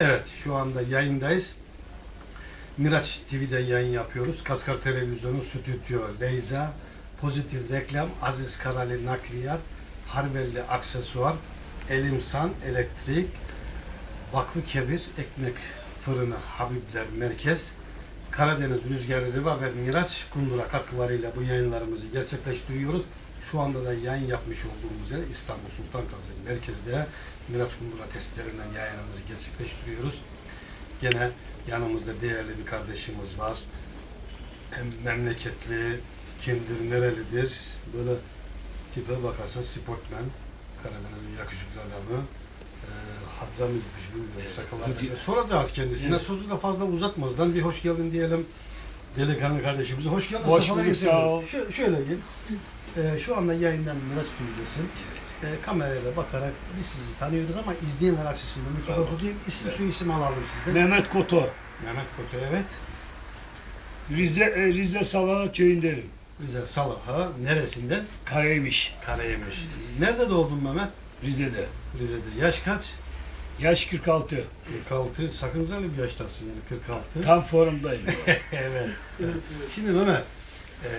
Evet, şu anda yayındayız. Miraç TV'de yayın yapıyoruz. Kaskar Televizyonu, Stüdyo, Leyza, Pozitif Reklam, Aziz Karali Nakliyat, Harvelli Aksesuar, Elimsan Elektrik, Vakfı Kebir, Ekmek Fırını, Habibler Merkez, Karadeniz Rüzgarı Riva ve Miraç Kundura katkılarıyla bu yayınlarımızı gerçekleştiriyoruz. Şu anda da yayın yapmış olduğumuz yer İstanbul Sultan Gazi Merkez'de Miraç Kundura testlerinden yayınımızı gerçekleştiriyoruz. Gene yanımızda değerli bir kardeşimiz var. Hem memleketli, kimdir, nerelidir. Böyle tipe bakarsan sportmen, Karadeniz'in yakışıklı adamı. E, Hadza mı gitmiş bilmiyorum Evet, sakallarına. hacı. Soracağız kendisine. Evet. Sözü de fazla uzatmazdan bir hoş geldin diyelim. Delikanlı kardeşimize. Hoş geldin. Hoş bulduk, sağ ol. Şö- şöyle gel. E, şu anda yayından Miraç TV'desin. E, kameraya da bakarak biz sizi tanıyoruz ama izleyenler açısından mikrofon Tamam. tutayım. İsim Evet. isim alalım sizden. Mehmet Koto. Mehmet Koto evet. Rize, e, Rize Salaha köyündenim. Rize Salaha neresinden? Karaymış. Karaymış. Nerede doğdun Mehmet? Rize'de. Rize'de. Yaş kaç? Yaş 46. 46. Sakıncalı bir yaştasın yani 46. Tam formdayım. evet. Şimdi Mehmet,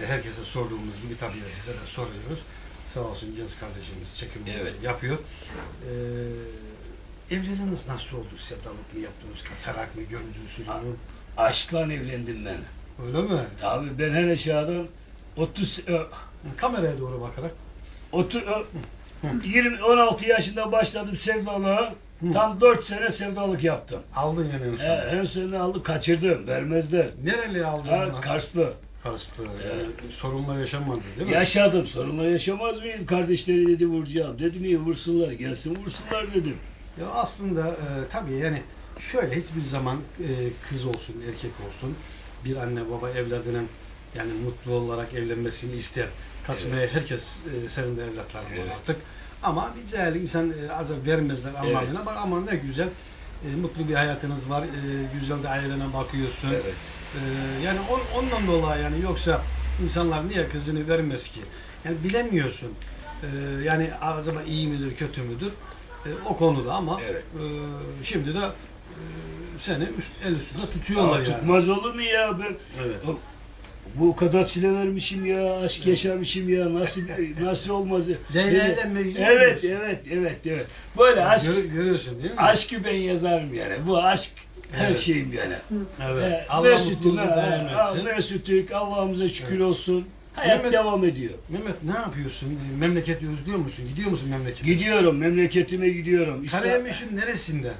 herkese sorduğumuz gibi tabii de size de soruyoruz. Sağ olsun genç kardeşimiz çekimimizi Evet. yapıyor. E, evliliğiniz nasıl oldu? Sevdalık mı yaptınız? Kaçarak mı? Görücü usulü mü? Aşkla evlendim ben. Öyle mi? Abi ben hele çağdan 30 e, Kameraya doğru bakarak. 30 e, 20 16 yaşında başladım sevdalığa. Hı. Tam 4 sene sevdalık yaptım. Aldın yani en E, son. en sonunda aldım kaçırdım. Vermezler. Nereli aldın Ha? Karslı. Karıştı. Yani sorunlar yaşanmadı değil mi? Yaşadım. Sorunlar yaşamaz mıyım? Kardeşleri dedi vuracağım. Dedim iyi vursunlar. Gelsin vursunlar dedim. Ya aslında e, tabii yani şöyle hiçbir zaman e, kız olsun, erkek olsun bir anne baba evladının yani mutlu olarak evlenmesini ister. Kaçmaya herkes e, senin de evlatların var Evet. artık. Ama bir cahil insan e, azap vermezler anlamına bak ama ne güzel e, mutlu bir hayatınız var. E, güzel de ailene bakıyorsun. Evet. E, yani on- ondan dolayı yani yoksa insanlar niye kızını vermez ki? Yani bilemiyorsun. E, yani acaba iyi midir, kötü müdür? E, o konuda ama Evet. e, şimdi de e, seni üst, el üstünde tutuyorlar Aa, yani. Tutmaz olur mu ya ben Evet. bu kadar çile vermişim ya aşk yaşamışım ya nasıl nasıl olmaz ya. Leyla Beni- ile Mecnun Evet diyorsun. evet evet evet. Böyle aşk Gör- görüyorsun değil mi? aşkı ben yazarım yani. Bu aşk her Evet. şeyim yani. Evet. Ee, Allah Mesut'um, mutluluğunuzu ha, daim etsin. Allah'ımıza şükür olsun. Hayat Mehmet- devam ediyor. Mehmet ne yapıyorsun? E, Memleketi özlüyor musun? Gidiyor musun memlekete? Gidiyorum memleketime gidiyorum. İşte Karayemiş'in neresinde?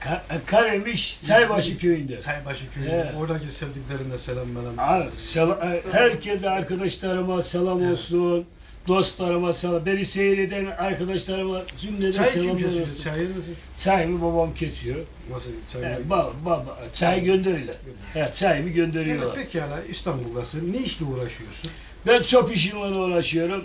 Ka- Karemiş Çaybaşı köyünde. Çaybaşı köyünde. Evet. Oradaki sevdiklerine selam melam. Abi, sel- e, herkese arkadaşlarıma selam Evet. olsun. Dostlarıma selam. Beni seyreden arkadaşlarıma cümleden Çay kim selam kesiyor? olsun. Çayı nasıl? Çayımı babam kesiyor. Nasıl çay? He, baba, baba, çay gönderiyorlar. He, çayımı Evet, gönderiyorlar. pekala İstanbul'dasın. Ne işle uğraşıyorsun? Ben çöp işiyle uğraşıyorum.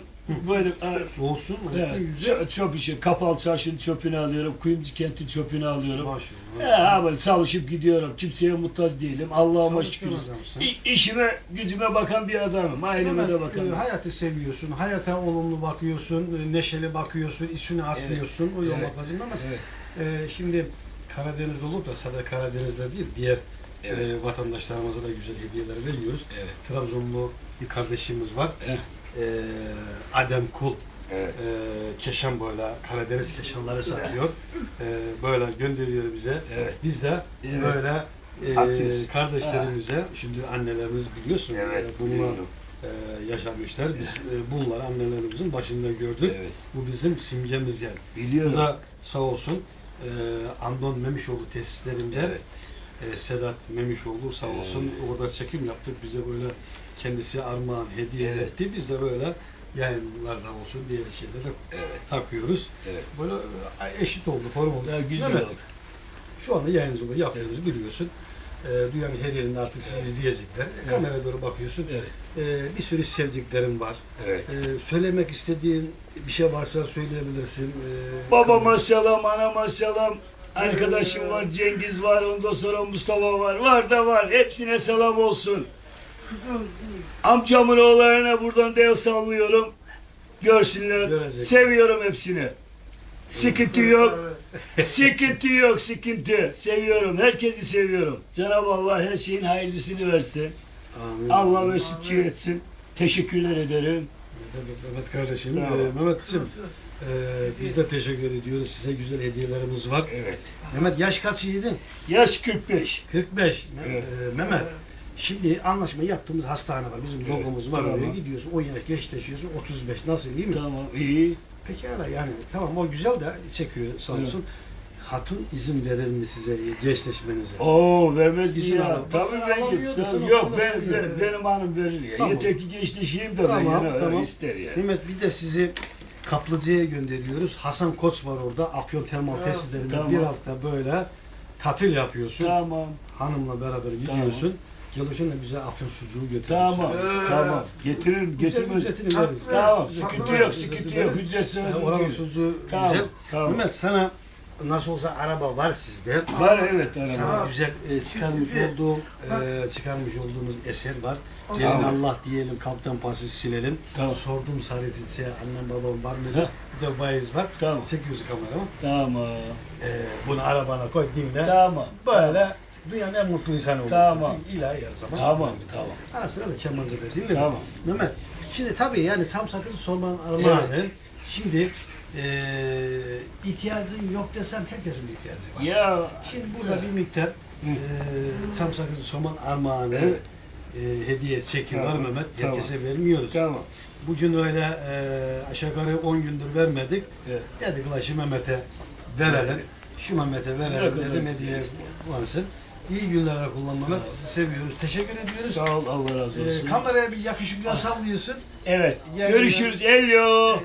Böyle Olsun, olsun Evet, güzel. çö- çöp işi, kapalı çarşının çöpünü alıyorum, kuyumcu kentin çöpünü alıyorum. Maşallah. Ya böyle çalışıp gidiyorum, kimseye muhtaç değilim, Allah'ıma şükür. İ- işime, gücüme bakan bir adamım, aileme de bakan. e, hayatı seviyorsun, hayata olumlu bakıyorsun, e, neşeli bakıyorsun, içine atmıyorsun. O yol Evet. lazım ama Evet, e, şimdi Karadeniz'de olup da sadece Karadeniz'de değil, diğer evet, e, vatandaşlarımıza da güzel hediyeler veriyoruz. evet. Trabzonlu bir kardeşimiz var. Eh, E, Adem Kul. evet. E, keşan böyle Karadeniz keşanları satıyor. E, böyle gönderiyor bize. Evet. Biz de Evet. böyle e, Atıyoruz. kardeşlerimize, şimdi annelerimiz biliyorsun Evet, e, bunlar biliyorum. e, yaşamışlar. Biz e, bunları annelerimizin başında gördük. Evet, Bu bizim simgemiz yani. Bu biliyorum. da sağ olsun e, Andon Memişoğlu tesislerinde Evet, e, Sedat Memişoğlu sağ olsun orada çekim yaptık. Bize böyle kendisi armağan hediye Evet. etti. Biz de böyle yayınlardan olsun diğer şeyleri evet, takıyoruz. evet. Böyle e, eşit oldu, form oldu. Ya güzel Mehmet, oldu. Şu anda yayıncılığı yapıyoruz biliyorsun. E, dünyanın her yerinde artık sizi izleyecekler. E, Evet. Kameraya doğru bakıyorsun. Evet, E, bir sürü sevdiklerim var. evet. E, söylemek istediğin bir şey varsa söyleyebilirsin. E, Babama selam, anama selam. Arkadaşım var, Cengiz var, ondan sonra Mustafa var. Var da var. Hepsine selam olsun. Amcamın oğullarına buradan dev sallıyorum. Görsünler. Görecek. Seviyorum hepsini. Sıkıntı yok. Sıkıntı yok sıkıntı. Seviyorum. Herkesi seviyorum. Cenab-ı Allah her şeyin hayırlısını versin. Amin. Allah mesutçu etsin. Teşekkürler ederim. Mehmet, kardeşim, Tamam. e, Mehmetciğim e, biz de teşekkür ediyoruz. Size güzel hediyelerimiz var. Evet. Mehmet yaş kaç yedin? Yaş 45. 45. Me- Evet. e, Mehmet, şimdi anlaşma yaptığımız hastane var. Bizim logomuz var. tamam. Oraya gidiyorsun. 10 yaş gençleşiyorsun. 35. Nasıl iyi mi? Tamam iyi. Peki ara yani tamam o güzel de çekiyor sağ olsun. Hatun izin verir mi size gençleşmenize? Oo vermez mi İzin ya? Tabii ben desene, Yok ben, söylüyor. ben, benim hanım verir ya. Tamam. Yeter ki gençleşeyim de ben Tamam, yani tamam. ister yani. Mehmet bir de sizi Kaplıca'ya gönderiyoruz. Hasan Koç var orada. Afyon Termal Evet, Tesislerinde tamam. bir hafta böyle tatil yapıyorsun. Tamam. Hanımla beraber gidiyorsun. Yılışın da bize Afyon sucuğu. Tamam. Evet. Tamam. Getiririm. Güzel Getirmez. ücretini veririz. Tamam. Güzel. Sıkıntı yok. Sıkıntı yok. veririz. Ücretsiz Ee, ödül Oranın sucuğu Tamam. güzel. Tamam. Mehmet sana nasıl olsa araba var sizde. Var evet Sana araba. güzel e, çıkarmış olduğum e, çıkarmış olduğumuz eser var. Tamam. Gelin Allah diyelim, kaptan pası silelim. Tamam. Sordum sarı çiçeğe, annem babam var mı? Heh. Bir de vaiz var. Tamam. Çekiyorsun kameramı. Tamam. E, bunu arabana koy, dinle. Tamam. Böyle dünyanın en mutlu insanı olursun. Tamam. Çünkü ilahi her zaman. Tamam. Tamam. Ara sıra da kemanca da dinle. Tamam. Mehmet, şimdi tabii yani tam sakın sorman armağanı. Şimdi e, ihtiyacın yok desem herkesin ihtiyacı var. Ya. Şimdi burada bir miktar e, çam sakızı soman armağanı Evet. e, hediye çeki var Tamam, Mehmet. tamam. Herkese vermiyoruz. Tamam. Bugün öyle e, aşağı yukarı 10 gündür vermedik. Evet. Dedik la şu Mehmet'e verelim. Şu Mehmet'e verelim Ne kadar dedim hediye istiyorsun. kullansın. İyi günlerde kullan Sağ Mehmet. ol. Seviyoruz. Teşekkür ediyoruz. Sağ ol. Allah razı E, olsun. kameraya bir yakışıklı sallıyorsun. Evet. Yayınlar- Görüşürüz. Elyo.